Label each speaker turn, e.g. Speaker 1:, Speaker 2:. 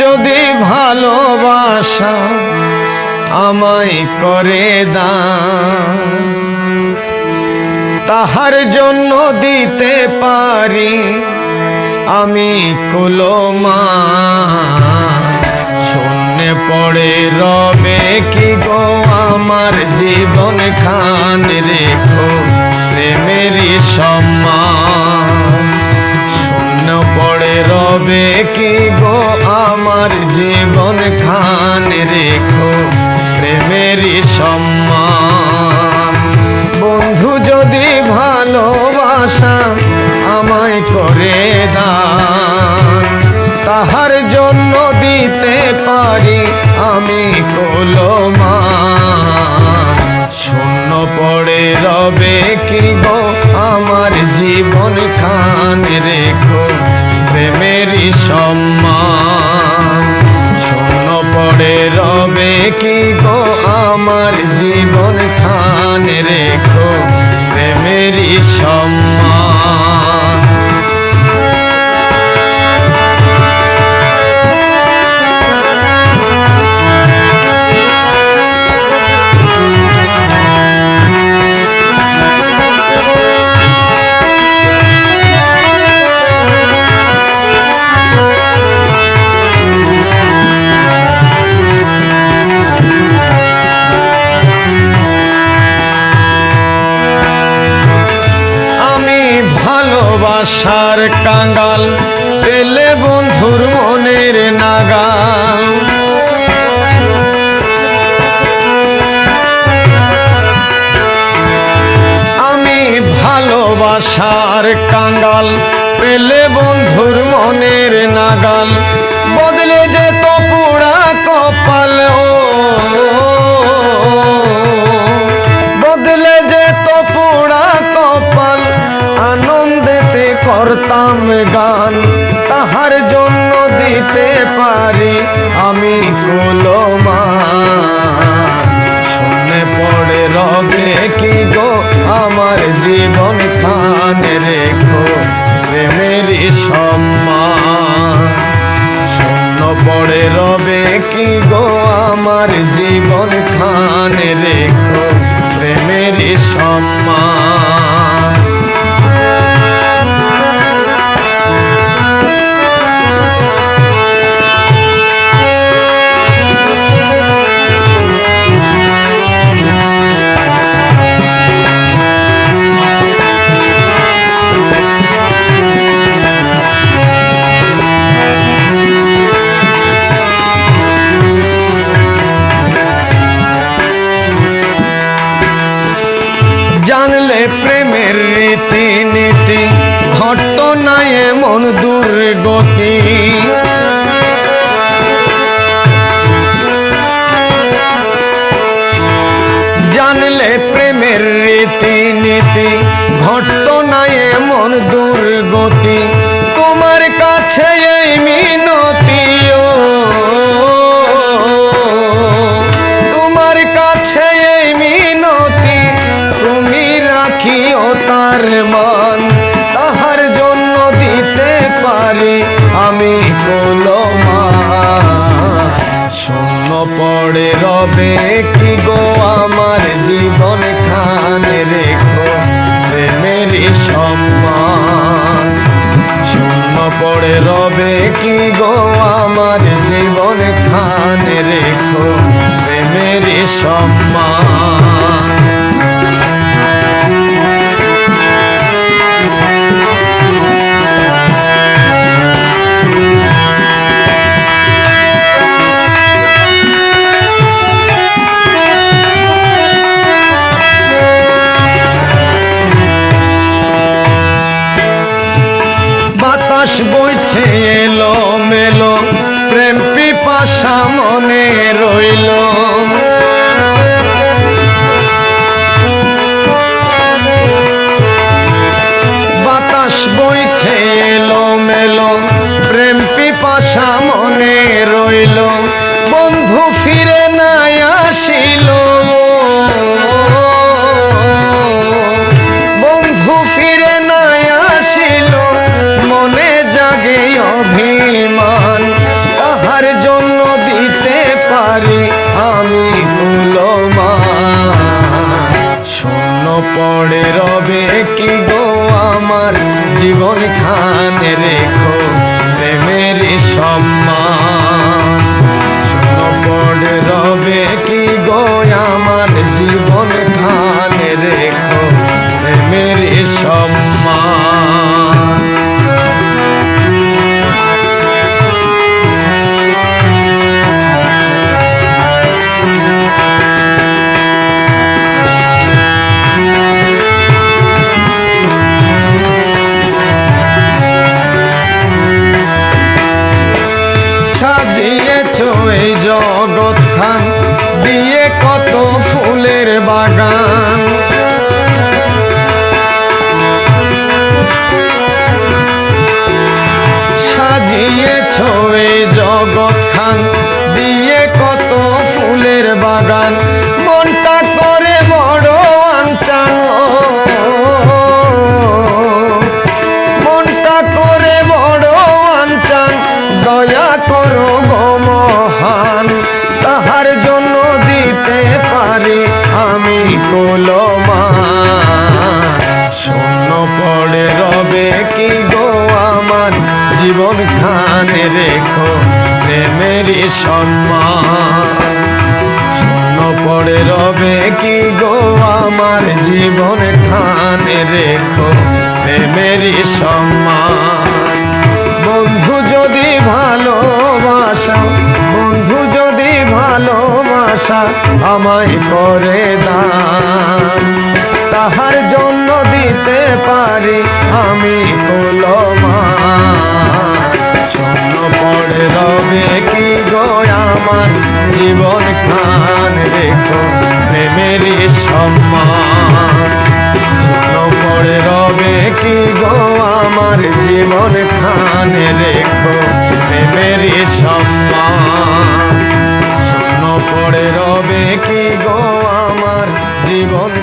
Speaker 1: যদি ভালোবাসা আমায় করে দান তাহার জন্য দিতে পারি আমি কুলমা। শূন্যে পড়ে রবে কি গো আমার জীবন খান রেখো প্রেমেরই সম্মান। রবে কি গো আমার জীবন খান রেখো প্রেমেরই সম্মান। বন্ধু যদি ভালোবাসা আমায় করে দান, তাহার জন্য দিতে পারি আমি কোলমান। শূন্য পড়ে রবে কি গো আমার জীবন খান সম্মান। শূন্য পড়ে রবে কি গো আমার ভালোবাসার কাঙ্গাল পেলে বন্ধুর মনের নাগাল। আমি ভালোবাসার কাঙ্গাল পেলে বন্ধুর মনের নাগাল। আমি কুলমা শুনে পড়ে রবে কি গো? আমার জীবন খান রেখো, প্রেমেরই সম্মান। শূন্য পড়ে রবে কি গো? আমার জীবন খান রেখো, প্রেমেরই সম্মান। রীতি নীতি ঘটত না এমন দুর্গতি। জানলে প্রেমের রীতি নীতি ঘটত না এমন দুর্গতি। তোমার কাছে মান তাহার জন্য দিতে পারি আমি কোলমা শূন্য পড়ে রবে কি গো আমার জীবন খান রেখো প্রেমেরই সম্মান। শূন্য পড়ে রবে কি গো আমার জীবন খান রেখো প্রেমেরই সম্মান। বাতাস বইছে এলো মেলো প্রেম পিপাসা মনে রইল। বাতাস বইছে পড়ে রবে কি গো আমার? জীবন খানে রেখো প্রেমের সম্মান। পড়ে রবে কি গো আমার? জীবন খানে রেখো প্রেমের সম্মান। I lagan. আমি কোলমা শূন্য পড়ে রবে কি গো আমার? জীবন খানে রেখো প্রেমেরই সম্মান। শূন্য পড়ে রবে কি গো আমার? জীবন খানে রেখো প্রেমেরই সম্মান। ভালোবাসা আমায় করে দান। তাহার জন্য দিতে পারি আমি শূন্য পড়ে রবে কি আমার জীবন খান রেখো প্রেমেরই সম্মান। শূন্য পড়ে রবে কি গো আমার জীবন খানে রেখো প্রেমেরই সম্মান। রবে কি গো আমার জীবন?